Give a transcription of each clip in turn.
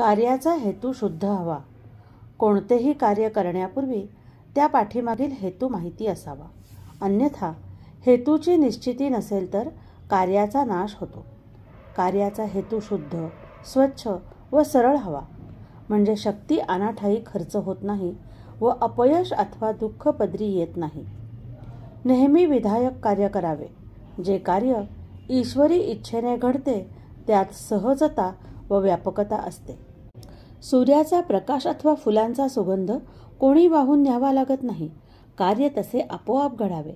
कार्याचा हेतू शुद्ध हवा. कोणतेही कार्य करण्यापूर्वी त्या पाठीमागील हेतू माहिती असावा. अन्यथा हेतूची निश्चिती नसेल तर कार्याचा नाश होतो. कार्याचा हेतू शुद्ध स्वच्छ व सरळ हवा. म्हणजे शक्ती अनाठाई खर्च होत नाही व अपयश अथवा दुःख पदरी येत नाही. नेहमी विधायक कार्य करावे. जे कार्य ईश्वरी इच्छेने घडते त्यात सहजता व व्यापकता असते. सूर्याचा प्रकाश अथवा फुलांचा सुगंध कोणी वाहून न्यावा लागत नाही. कार्य तसे आपोआप घडावे.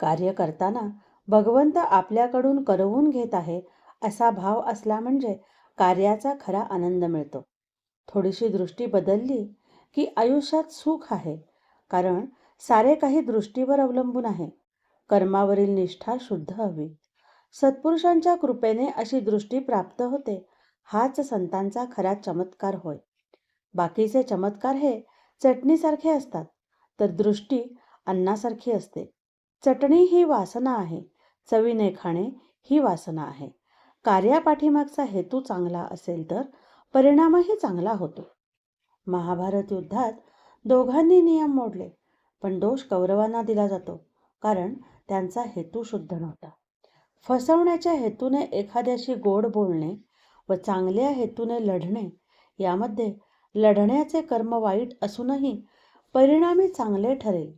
कार्य करताना भगवंत आपल्याकडून करवून घेत आहे असा भाव असला म्हणजे कार्याचा खरा आनंद मिळतो. थोडीशी दृष्टी बदलली की आयुष्यात सुख आहे. कारण सारे काही दृष्टीवर अवलंबून आहे. कर्मावरील निष्ठा शुद्ध हवी. सत्पुरुषांच्या कृपेने अशी दृष्टी प्राप्त होते. हाच संतांचा खरा चमत्कार होय. बाकीचे चमत्कार हे चटणीसारखे असतात तर दृष्टी अन्नासारखी असते. चटणी ही वासना आहे चवीने खाणे ही वासना आहे. कार्यापाठीमागचा हेतू चांगला असेल तर परिणामही चांगला होतो. महाभारत युद्धात दोघांनी नियम मोडले पण दोष कौरवांना दिला जातो कारण त्यांचा हेतू शुद्ध नव्हता. फसवण्याच्या हेतूने एखाद्याशी गोड बोलणे व चांगल्या हेतूने लढणे. यामध्ये लढण्याचे कर्म वाईट असूनही परिणामी चांगले ठरेल.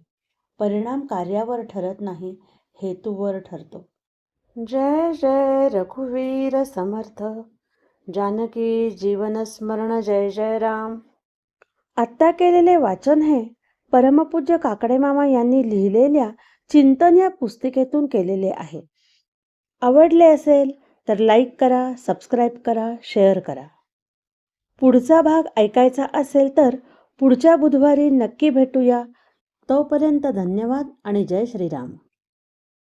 परिणाम कार्यावर ठरत नाही हेतूवर ठरतो. जय जय रघुवीर समर्थ. जानकी जीवन स्मरण जय जय राम. आत्ता केलेले वाचन हे परमपूज्य काकडे मामा यांनी लिहिलेल्या चिंतन या पुस्तिकेतून केलेले आहे. आवडले असेल तर लाईक करा सबस्क्राईब करा शेअर करा. पुढचा भाग ऐकायचा असेल तर पुढच्या बुधवारी नक्की भेटूया. तोपर्यंत धन्यवाद आणि जय श्रीराम.